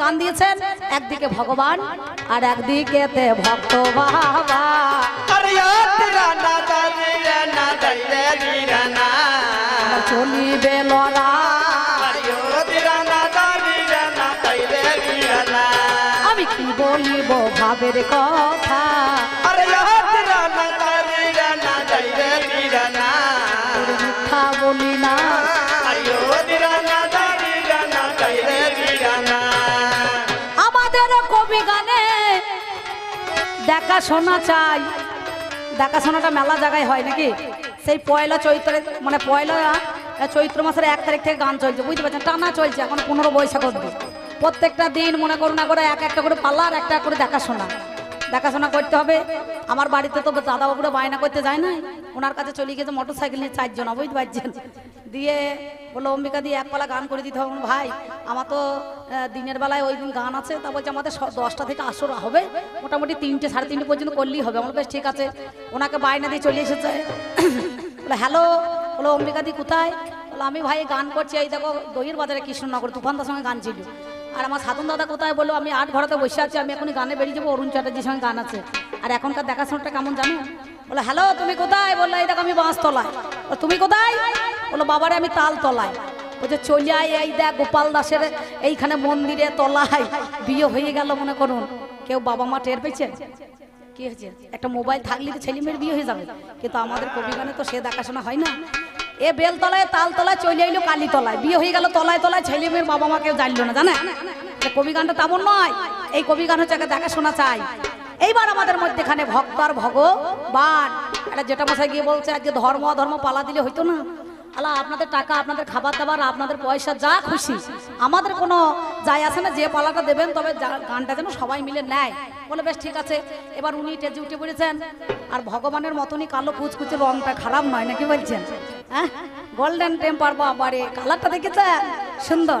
গান দিয়েছেন একদিকে ভগবান আর একদিকে ভক্ত বাবা। চলিবে লড়া। আমি কি বলিব ভাবের কথা? দেখাশোনা চাই। দেখাশোনাটা মেলা জায়গায় হয় নাকি? সেই পয়লা চৈত্রে মানে পয়লা চৈত্র মাসের এক তারিখ থেকে গান চলছে, বুঝতে পারছেন? টানা চলছে, এখন পনেরো বৈশাখ অব্দি প্রত্যেকটা দিন মনে করুন না করে এক একটা করে পাল্লা আর একটা করে দেখাশোনা। দেখাশোনা করতে হবে। আমার বাড়িতে তো দাদা বাবুরা বায়না করতে যায় না। ওনার কাছে চলে গেছে মোটর সাইকেল নিয়ে চারজন বুঝতে পারছেন দিয়ে বলল, অম্বিকা, দিয়ে এক পালা গান করে দিতে হবে। ভাই, আমার তো দিনের বেলায় ওই দিন গান আছে। তা বলছে, আমাদের দশটা থেকে আসর হবে। মোটামুটি তিনটে, সাড়ে তিনটে পর্যন্ত করলেই হবে। আমার বেশ, ঠিক আছে। ওনাকে বায়না দিয়ে চলে এসেছে। বলে হ্যালো। বলো অম্বিকা দি, কোথায়? বলো আমি ভাই, গান করছি। এই দেখো, দহির বাজারে কৃষ্ণনগর, তুফানদার সঙ্গে গান ছিল। আর আমার সাধন দাদা কোথায় বলল আমি আট ঘরেতে বসে আছি, আমি এখনই গানে বেরিয়ে যাব, অরুণ চ্যাটার্জির সঙ্গে গান আছে। আর এখনকার দেখাশোনাটা কেমন জানো? বলো, হ্যালো, তুমি কোথায়? বলল, এই দেখো, আমি বাঁশ তলায় তুমি কোথায়? বলল, বাবারে, আমি তাল তলায় বলছে, চলে আয়, এই দেখ, গোপাল দাসের এইখানে মন্দিরে তলায় বিয়ে হয়ে গেল, মনে করুন। কেউ বাবা মা টের পেয়েছে? কি হয়েছে? একটা মোবাইল থাকলে তো ছেলে মেয়ের বিয়ে হয়ে যাবে। কিন্তু আমাদের কবি কবিগানে তো সে দেখাশোনা হয় না। এ বেলতলায় তালতলায় চলে এলো কালীতলায়। বিয়ে হয়ে গেল তলায় তলায়, ছেলে মেয়ের বাবা মা কেউ জানলো না, জানে? এ কবিগানটা তেমন নয়, এই কবিগান হচ্ছে একটা দেখাশোনা চাই। এইবার আমাদের মধ্যেখানে ভক্ত আর ভগবান। এটা যেটা মশাই গিয়ে বলছে, আজকে ধর্ম ধর্ম পালা দিলে হইতো না। আলা আপনাদের টাকা, আপনাদের খাবার দাবার, আপনাদের পয়সা, যা খুশি। আমাদের কোনো যাই আসে না, যে পালাটা দেবেন, তবে গানটা যেন সবাই মিলে নেয়। বলে, বেশ, ঠিক আছে। এবার উনি টেজে উঠে পড়েছেন। আর ভগবানের মতনই কালো কুচকুচে রংটা খারাপ নয়, নাকি বলছেন? গোল্ডেন টেম্পার বাবারে, কালারটা দেখেছেন সুন্দর।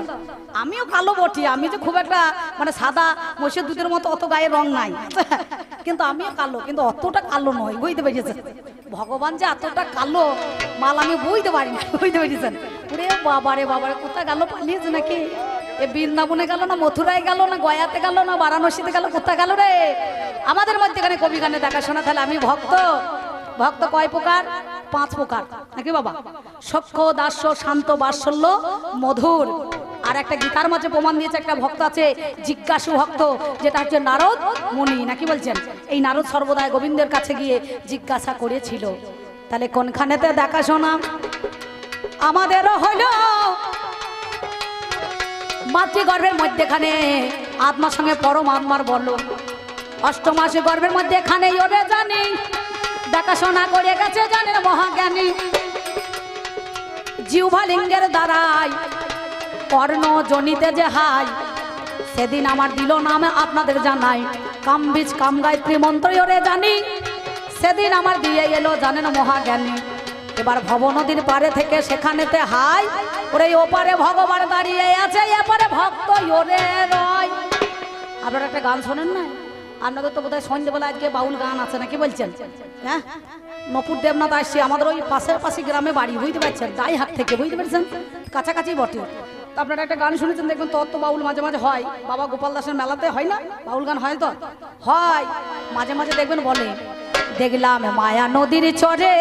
আমিও কালো বটি, আমি যে খুব একটা মানে সাদা মসির দুধের মতো অত গায়ে রং নাই। কিন্তু আমিও কালো, কিন্তু অতটা কালো নয় বুঝতে পেরেছেন? ভগবান যে এতটা কালো, মাল আমি বুঝতে পারি না, বুঝতে পেরেছেন? ওরে বাবারে বাবারে, কোথায় গেল পালিয়েছে নাকি? এ বৃন্দাবনে গেল না, মথুরায় গেল না, গয়াতে গেল না, বারাণসীতে গেল, কোথায় গেল রে? আমাদের মধ্যেখানে কবি গানে দেখাশোনা, তাহলে আমি ভক্ত। ভক্ত কয় প্রকার? পাঁচ প্রকার। নাকি বাবা? সক্ষ দাস্য, শান্ত, বাৎসল্য, মধুর। আর একটা গীতার মাঝে প্রমাণ দিয়েছে, একটা ভক্ত আছে, জিজ্ঞাসু ভক্ত, যেটা হচ্ছে নারদ মুনি। নাকি বলছেন? এই নারদ সর্বদাই গোবিন্দের কাছে গিয়ে জিজ্ঞাসা করেছিল। তাহলে কোনখানেতে দেখাশোনা আমাদেরও হলো মাতৃগর্ভের মধ্যেখানে। আত্মার সঙ্গে পরম আত্মার বলল অষ্টমাসে গর্ভের মধ্যে এখানে জানি দেখাশোনা করে গেছে জানেন মহাজ্ঞানী। জিহ্বা লিঙ্গের দ্বারাই কর্ণ জনিতে যে হাই, সেদিন আমার দিল নামে আপনাদের জানাই। কাম বীজ কাম গায়ত্রী মন্ত্র, ওরে জানি, সেদিন আমার দিয়ে এলো জানেন মহাজ্ঞানী। এবার ভব নদীর পারে থেকে সেখানেতে হাই, ওরে ওপারে ভগবান দাঁড়িয়ে আছে, এপারে ভক্ত ওরে রয়। আপনারা একটা গান শোনেন না? আপনাদের তো বোধহয় সন্ধ্যেবেলা আজকে বাউল গান আছে নাকি বলছেন? হ্যাঁ? নপুর দেবনাথ আসছে, আমাদের ওই পাশের পাশে গ্রামে বাড়ি, বুঝতে পারছেন? দাই হাত থেকে, বুঝতে পারছেন? কাছাকাছি বটে। তো আপনারা একটা গান শুনেছেন, দেখবেন তত্ত্ব বাউল মাঝে মাঝে হয়। বাবা গোপাল দাসের মেলাতে হয় না? বাউল গান হয় তো? হয়। মাঝে মাঝে দেখবেন বলে, দেখলাম মায়া নদীর চরে,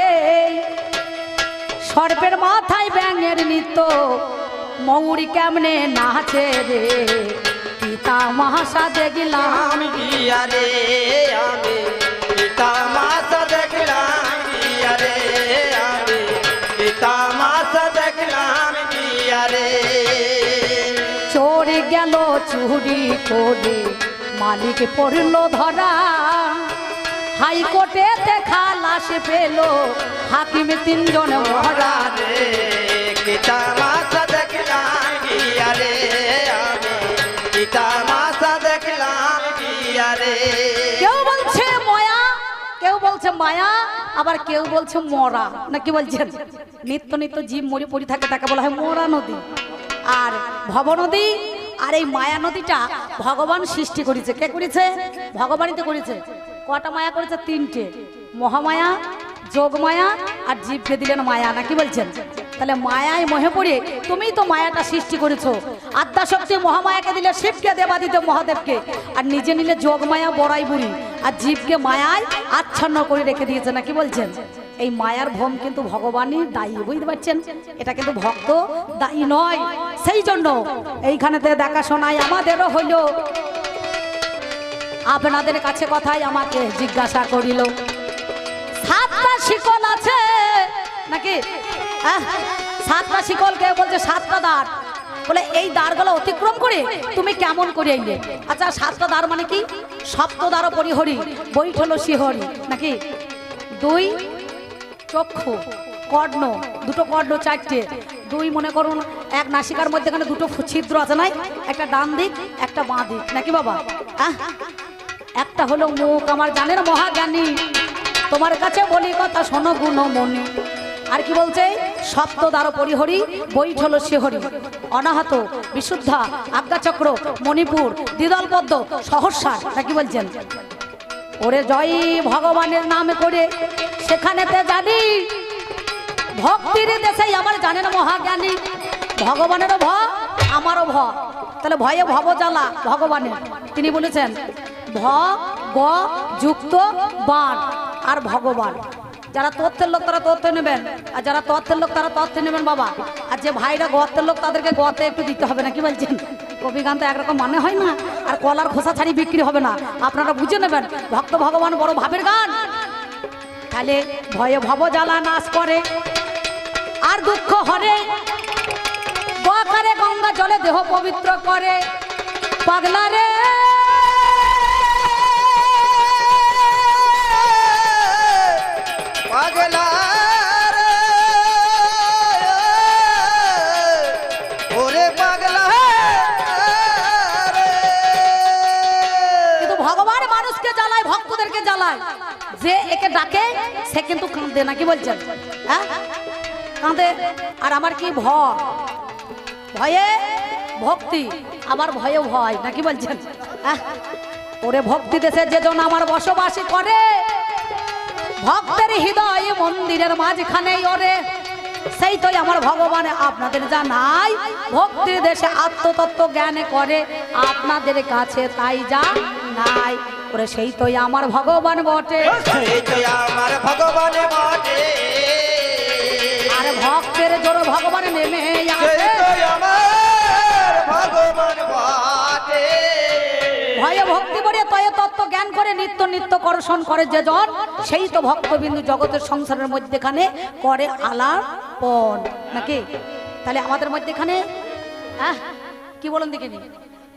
সর্পের মাথায় ব্যাঙের নিত্য মৌরি কেমনে নাচে রে? পিতা মহাসা দেখলাম রে আমি? পিতা মাতা দেখলাম রে আমি? পিতা মাতা দেখলাম রে চোর গেল চুরি করে মালিক পড়ল ধরা। হাইকোর্টে দেখা লাশ পেল হাকিম তিনজন মরা। রে পিতা মাতা দেখলাম রে কেউ বলছে ময়া, কেউ বলছে মায়া, আবার কেউ বলছে মরা। না, কি বলছেন? নিত্য নিত্য জীব মরে পড়ে থাকে, তাকে বলা হয় মরা নদী। আর ভব নদী, আর এই মায়া নদীটা ভগবান সৃষ্টি করেছে। কে করেছে? ভগবানই তো করেছে। কটা মায়া করেছে? তিনটে। মহামায়া, যোগমায়া, আর জীবকে দিলেন মায়া। নাকি বলছেন? তাহলে মায়ায় মহে পড়ে তুমিই তো মায়াটা সৃষ্টি করেছ। আদ্যাশক্তি মহামায়াকে দিলে শিবকে দেবা দিতে মহাদেবকে। আর নিজে নিলে যোগমায়া বড়াই বুড়ি। আর জীবকে মায়ায় আচ্ছন্ন করে রেখে দিয়েছে নাকি বলছেন? এই মায়ার ভ্রম কিন্তু ভগবানই দায়ী, বুঝতে পারছেন? এটা কিন্তু ভক্ত দায়ী নয়। সেই জন্য এইখানেতে দেখাশোনায় আমাদেরও হইল। আপনাদের কাছে কথাই আমাকে জিজ্ঞাসা করিল। সাতটা শিকল আছে নাকি? সাতটা শিকল কে বলছে, সাতটা দাঁড়। বলে, এই দাঁড়গুলো অতিক্রম করে তুমি কেমন করে আইলে? আচ্ছা সাতটা দাঁড় মানে কি? সপ্ত দ্বার পরিহরি বৈঠল শিহরি। নাকি? দুই, চক্ষু, কর্ণ, দুটো কর্ণ চারটে। দুই, মনে করুন, এক নাসিকার মধ্যে এখানে দুটো ছিদ্র আছে নাই? একটা ডান দিক, একটা বাঁ দিক। নাকি বাবা? একটা হলো মুখ। আমার জানের মহাজ্ঞানী। তোমার কাছে বলি কথা, শোনো গুণমণি। আর কি বলছে? সপ্ত দ্বার পরিহরি বৈঠল শিহরি। অনাহত, বিশুদ্ধা, আজ্ঞাচক্র, মণিপুর দ্বিদল পদ্ম সহস্রার, নাকি বলছেন? ওরে জয় ভগবানের নাম করে সেখানে সেখানেতে জানি, ভক্তির দেশে আমার জানেন মহাজ্ঞানী। ভগবানেরও ভ, আমারও ভ। তাহলে ভয়ে ভব জ্বালা ভগবানের। তিনি বলেছেন, ভ, গ, যুক্ত, বান আর ভগবান। যারা তথ্যের লোক, তারা তথ্য নেবেন। আর যারা তথ্যের লোক, তারা তথ্য নেবেন, বাবা। আর যে ভাইরা গর্তের লোক, তাদেরকে গতে একটু দিতে হবে না কি বলছেন? কবি গান তো একরকম মানে হয় না। আর কলার খোসা ছাড়ি বিক্রি হবে না। আপনারা বুঝে নেবেন, ভক্ত ভগবান বড় ভাবের গান। তাহলে ভয়ে ভব জ্বালা নাশ করে, আর দুঃখ হরে। গঙ্গা জলে দেহ পবিত্র করে। পাগলা রে। কিন্তু ভগবান মানুষকে জ্বালায়, ভক্তদেরকে জ্বালায়। যে একে ডাকে, সে কিন্তু বলছেন? হ্যাঁ? আর আমার কি ভয়? ভয়ে ভক্তি নাকি বলছেন? হ্যাঁ? ওরে ভক্তি দেশে যেজন আমার বসবাসী করে। ভক্তের হৃদয় মন্দিরের মাঝখানে ওরে। সেই তো আমার ভগবান আপনাদের জানাই ভক্তির দেশে আত্মতত্ত্ব জ্ঞানে করে আপনাদের কাছে তাই যা নাই ওরে সেই তো আমার ভগবান বটে। আমার ভগবান বটে। আর ভক্তের জোর ভগবান নেমে জ্ঞান করে, নিত্য নিত্য করষণ করে যে জন সেই তো ভক্তবিন্দু জগতের সংসারের মধ্যেখানে করে আলাপন নাকি? তাহলে আমাদের মধ্যেখানে, আহ, কি বলুন দেখিনি?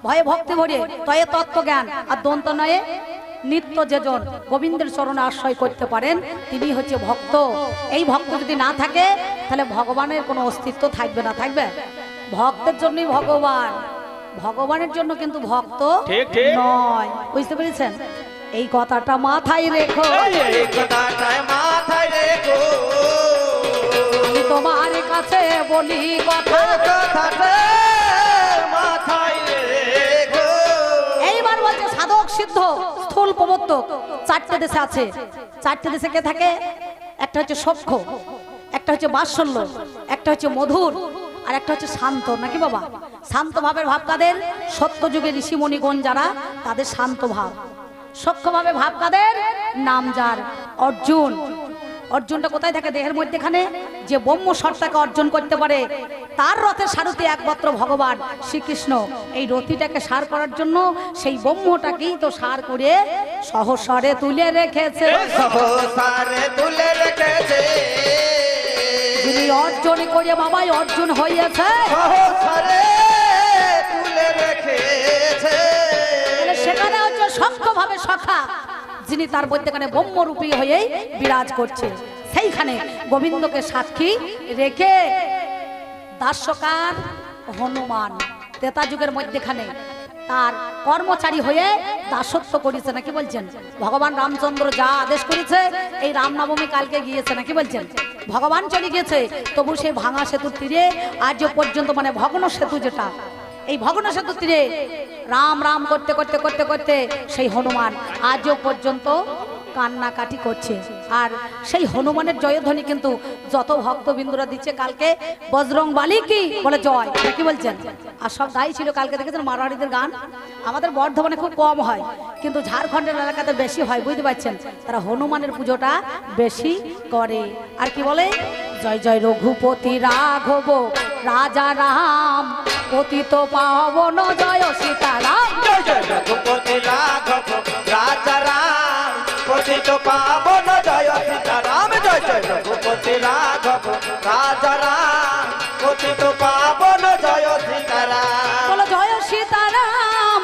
ভয়ে ভক্তি ভরে তয়ে তত্ত্ব জ্ঞান, আর দন্ত নয়ে নিত্য যেজন, গোবিন্দের চরণে আশ্রয় করতে পারেন, তিনি হচ্ছে ভক্ত। এই ভক্ত যদি না থাকে, তাহলে ভগবানের কোনো অস্তিত্ব থাকবে না, থাকবে? ভক্তের জন্যই ভগবান। ভগবানের জন্য কিন্তু ভক্ত। নয়। বুঝতে পেরেছেন? এই কথাটা মাথায় রেখো। এই কথাটায় মাথায় রেখো। তোমার কাছে বলি কথা। কথাটা মাথায় রেখো। এইবার বলছে সাধক সিদ্ধ স্থূল প্রবর্তক। চারটে দেশে আছে। চারটে দেশে কে থাকে? একটা হচ্ছে সখ্য একটা হচ্ছে বাৎসল্য একটা হচ্ছে মধুর আর একটা হচ্ছে শান্ত, নাকি বাবা? শান্ত ভাবের ভাব কাদের? সত্য যুগে ঋষিমণিগণ যারা, তাদের শান্ত ভাব। সক্ষভাবে ভাব কাদের? নাম যার, অর্জুন। অর্জুনটা কোথায় থাকে? দেহের মধ্যেখানে। যে ব্রহ্ম সত্তাকে অর্জন করতে পারে, তার রথের সারথি একমাত্র ভগবান শ্রীকৃষ্ণ। এই রথিটাকে সার করার জন্য সেই ব্রহ্মটাকেই তো সার করে সহসরে তুলে রেখেছে। সহসারে তুলে রেখেছে। যিনি অর্জন করে বাবাই অর্জন হইয়াছে। সেখানে হচ্ছে সক্ষভাবে সখা যিনি তার মধ্যেখানে ব্রহ্মরূপী হয়েই বিরাজ করছে সেইখানে গোবিন্দকে সাক্ষী রেখে দাস্যকার হনুমান তেতা যুগের মধ্যেখানে তার কর্মচারী হয়ে দাসত্ব করেছে, নাকি বলছেন? ভগবান রামচন্দ্র যা আদেশ করেছে, এই রামনবমী কালকে গিয়েছে, নাকি বলছেন? ভগবান চলে গিয়েছে, তবু সেই ভাঙা সেতুর তীরে আজ পর্যন্ত মানে ভগ্ন সেতু যেটা, এই ভগ্ন সেতু তীরে রাম রাম করতে করতে করতে করতে সেই হনুমান আজও পর্যন্ত কান্নাকাটি করছে। আর সেই হনুমানের জয়ধ্বনি কিন্তু যত ভক্তবিন্দুরা দিচ্ছে কালকে বজরং বালি কি বলে জয় কি বলছেন? আর সব দায়ী ছিল কালকে দেখেছেন মারোয়াড়িদের গান? আমাদের বর্ধমানে খুব কম হয়, কিন্তু ঝাড়খণ্ডের এলাকাতে বেশি হয়, বুঝতে পারছেন? তারা হনুমানের পুজোটা বেশি করে। আর কি বলে? জয় জয় রঘুপতি রাঘব, রাজা রাম, পতিত পাবন জয় সীতারাম। জয় জয় রঘুপতি রাঘব, রাজা রাম। পতিত পাবন জয় সীতারাম জয় জয় রঘুপতি রাঘব রাজা রাম। পতিত পাবন জয় সীতারাম। বলো জয় সীতারাম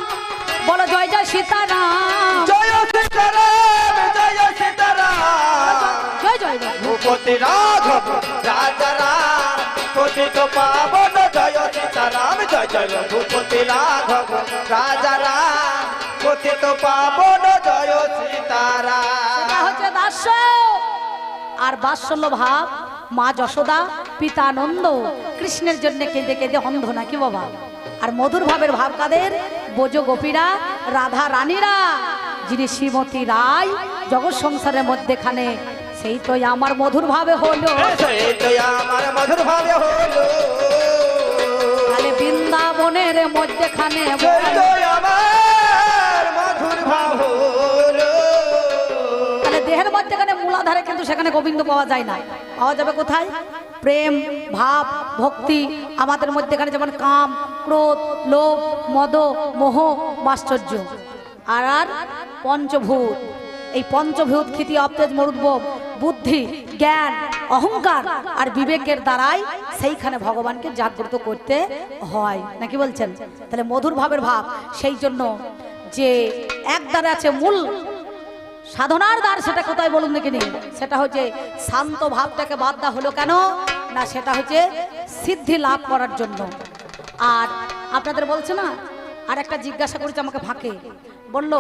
বলো জয় জয় সীতারাম। জয় সীতারাম জয় সীতারাম। জয় জয়। রঘুপতি রাঘব রাজা রাম। পতিত পাবন জয় সীতারাম জয় জয় রঘুপতি রাঘব রাজা রাম। পতিত পাবন জয় সীতারাম এটা হচ্ছে দাস্য আর বাৎসল্য ভাব মা যশোদা পিতা নন্দ কৃষ্ণের জন্য কেঁদে কেঁদে অন্ধ নাকি বাবা? আর মধুর ভাবের ভাব কাদের? বোজ গোপীরা রাধা রানীরা যিনি শ্রীমতী রায় জগৎ সংসারের মধ্যেখানে সেই তো আমার মধুর ভাবে হলো। সেই তো আমার মধুর ভাবে হলো। তাহলে বৃন্দাবনের মধ্যেখানে তো আমার তাহলে দেহের মধ্যেখানে মূলাধারে কিন্তু সেখানে গোবিন্দ পাওয়া যায় না। পাওয়া যাবে কোথায়? প্রেম, ভাব, ভক্তি, আমাদের মধ্যেখানে যেমন কাম, ক্রোধ, লোভ, মদ, মোহ, মাশ্চর্য। আর আর পঞ্চভূত। এই পঞ্চভূত খ্যাতি অপ্তেজ, মরুদ্ভব, বুদ্ধি, জ্ঞান, অহংকার আর বিবেকের দ্বারাই সেইখানে ভগবানকে জাগ্রত করতে হয়। নাকি বলছেন? তাহলে মধুর ভাবের ভাব সেই জন্য যে এক দ্বারা আছে মূল সাধনার দ্বার, সেটা কোথায় বলুন দেখিনি সেটা হচ্ছে শান্ত ভাবটাকে বাদ দেওয়া হলো কেন? না, সেটা হচ্ছে সিদ্ধি লাভ করার জন্য। আর আপনাদের বলছে না, আর একটা জিজ্ঞাসা করেছে আমাকে ফাঁকে। বলল,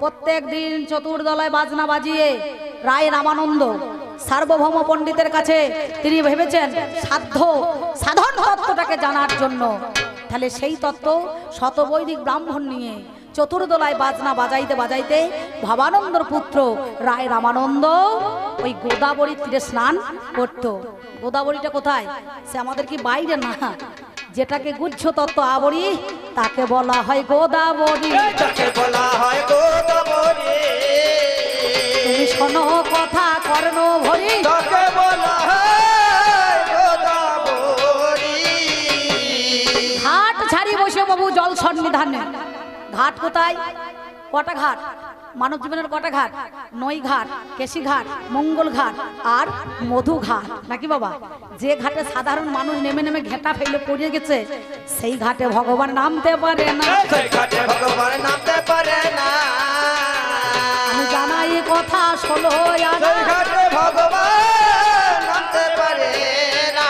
প্রত্যেক দিন চতুর্দলায় বাজনা বাজিয়ে রায় রামানন্দ, সার্বভৌম পণ্ডিতের কাছে তিনি ভেবেছেন সাধ্য সাধন তত্ত্বটাকে জানার জন্য। তাহলে সেই তত্ত্ব শতবৈদিক ব্রাহ্মণ নিয়ে চতুর্দলায় বাজনা বাজাইতে বাজাইতে ভবানন্দর পুত্র রায় রামানন্দ ওই গোদাবরীর তীরে স্নান করত। গোদাবরীটা কোথায়? সে আমাদের কি বাইরে না? যেটাকে গুচ্ছ তত্ত্ব আবরি তাকে বলা হয় গোদাবরী। যাকে বলা হয় গোদাবরী। তুমি শোনো কথা কর্ণ ভরি যাকে বলা গোদাবরী। ঘাট ছাড়ি বসে বাবু জল সন্নিধানে। ঘাট কোথায়? কটা ঘাট মানব জীবনের কটা ঘাট নই ঘাট কেশি ঘাট মঙ্গল ঘাট আর মধু ঘাট নাকি বাবা? যে ঘাটে সাধারণ মানুষ নেমে নেমে ঘেঁটা ফেলে পড়ে গেছে সেই ঘাটে ভগবান নামতে পারে না। সেই ঘাটে ভগবান নামতে পারে না। আমি জানাই কথা ষোলো সেই ঘাটে ভগবান নামতে পারে না।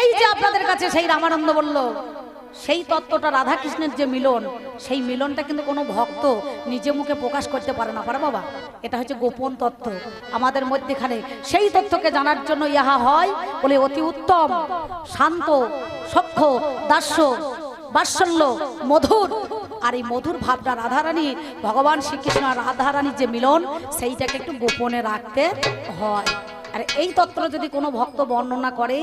এই যে আপনাদের কাছে সেই রামানন্দ বলল সেই তত্ত্বটা রাধা কৃষ্ণের যে মিলন, সেই মিলনটা কিন্তু কোনো ভক্ত নিজে মুখে প্রকাশ করতে পারে না। পারে বাবা? এটা হচ্ছে গোপন তত্ত্ব। আমাদের মধ্যেখানে সেই তত্ত্বকে জানার জন্য ইহা হয় বলে অতি উত্তম। শান্ত, সক্ষ, দাস্য, বাৎসল্য, মধুর। আর এই মধুর ভাবটা রাধারানী, ভগবান শ্রীকৃষ্ণ আর রাধারানীর যে মিলন, সেইটাকে একটু গোপনে রাখতে হয়। আর এই তত্ত্ব যদি কোনো ভক্ত বর্ণনা করে,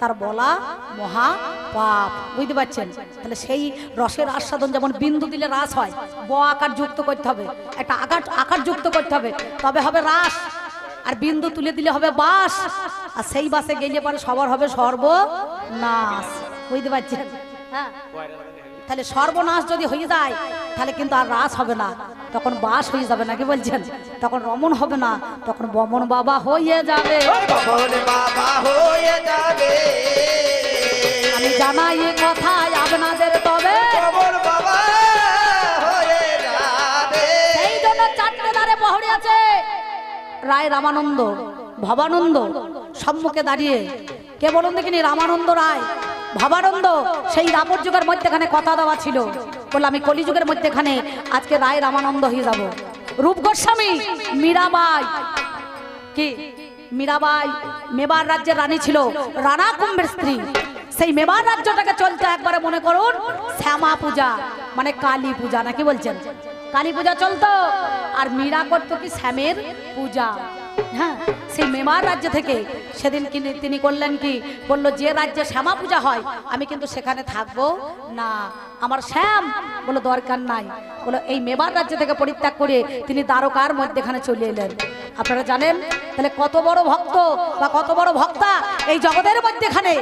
তার বলা মহা পাপ, বুঝতে পারছেন? তাহলে সেই রসের আস্বাদন যেমন বিন্দু দিলে রাস হয়, ব আকার যুক্ত করতে হবে, একটা আকার আকার যুক্ত করতে হবে, তবে হবে রাস, আর বিন্দু তুলে দিলে হবে বাস, আর সেই বাসে গেলে পরে সবার হবে সর্বনাশ, বুঝতে পারছেন? হ্যাঁ? তাহলে সর্বনাশ যদি হয়ে যায়, তাহলে কিন্তু আর রাস হবে না, তখন বাস হয়ে যাবে নাকি বলছেন? তখন রমন হবে না, তখন বমন বাবা হয়ে যাবে। বাবা হয়ে যাবে। জানাই এ কথাই আপনাদের তবে। সেই জন্য চারটে দ্বারে পহরে আছে। রায় রামানন্দ ভবানন্দ সম্মুখে দাঁড়িয়ে। কে বলুন দেখিনি রামানন্দ রায় ভবানন্দ সেই রাবর যুগের মধ্যেখানে কথা দেওয়া ছিল। বলে আমি কলিযুগের মধ্যেখানে আজকে রায় রামানন্দ হয়ে যাব। রূপ গোস্বামী মীরাবাই। কি? মীরাবাই মেবার রাজ্যের রানী ছিল রানা কুম্ভের স্ত্রী। সেই মেবার রাজ্যটাকে চলতে একবারে মনে করুন, শ্যামা পূজা মানে কালী পূজা, নাকি বলছেন? কালী পূজা চলতো, আর মীরা করতো কি শ্যামের পূজা? হ্যাঁ সেই মেমার রাজ্য থেকে সেদিন তিনি করলেন কি? বলল, যে রাজ্যে শ্যামা পূজা হয়, আমি কিন্তু সেখানে থাকব না। আমার শ্যাম বলো, দরকার নাই। বলো, এই মেবার রাজ্য থেকে পরিত্যাগ করে তিনি দ্বারকার মধ্যেখানে চলে এলেন। আপনারা জানেন, তাহলে কত বড় ভক্ত বা কত বড় ভক্তা এই জগতের মধ্যেখানে?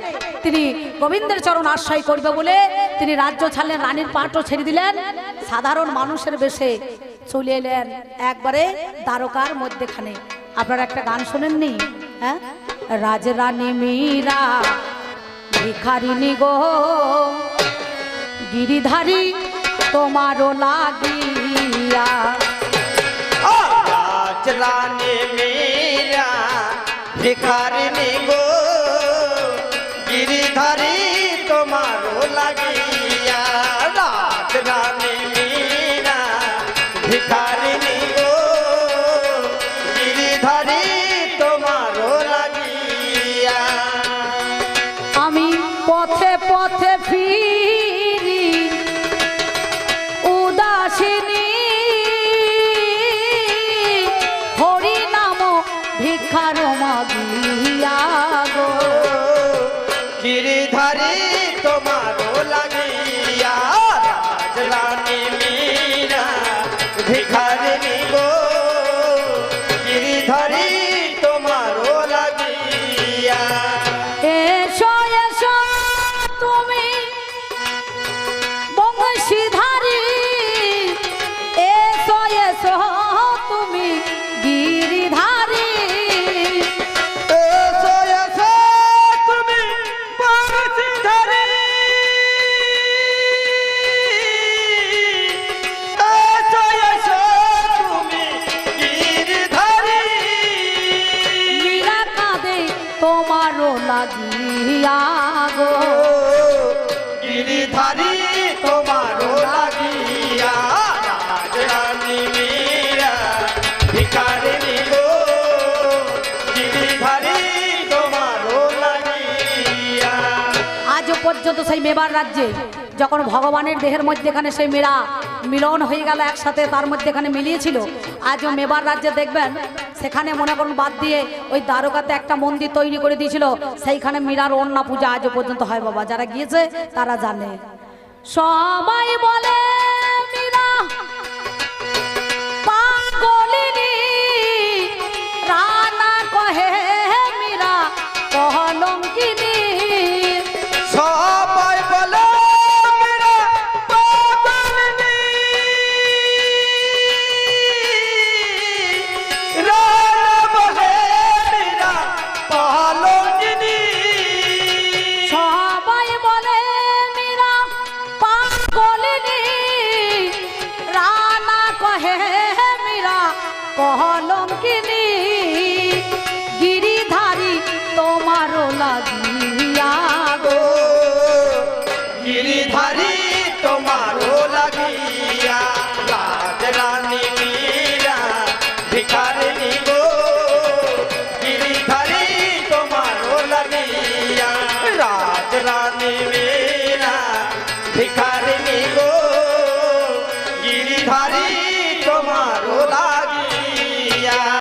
তিনি গোবিন্দের চরণ আশ্রয় করবে বলে তিনি রাজ্য ছাড়লেন, রানীর পাটও ছেড়ে দিলেন। সাধারণ মানুষের বেশে চলে এলেন একবারে দ্বারকার মধ্যেখানে। আপনারা একটা গান শোনেননি? হ্যাঁ? রাজরানী মীরা ভিখারিনী গো, গিরিধারী তোমারও লাগিয়া। রাজ রানী মীরা ভিখারিনী গো, গিরিধারী তোমারও লাগিয়া। তোমারও লাগিয়া গো? গিরিধারী তোমারও লাগিয়া রাজরানী মীরা ভিখারিনী গো। গিরিধারী তোমারও লাগিয়া। আজ পর্যন্ত সেই মেবার রাজ্যে যখন ভগবানের দেহের মধ্যেখানে সেই মেয়েরা মিলন হয়ে গেল একসাথে তার মধ্যেখানে মিলিয়েছিল আজও মেবার রাজ্যে দেখবেন সেখানে মনে করুন বাদ দিয়ে ওই দ্বারকাতে একটা মন্দির তৈরি করে দিয়েছিল। সেইখানে মীরার অন্য পূজা আজও পর্যন্ত হয় বাবা। যারা গিয়েছে তারা জানে। সবাই বলে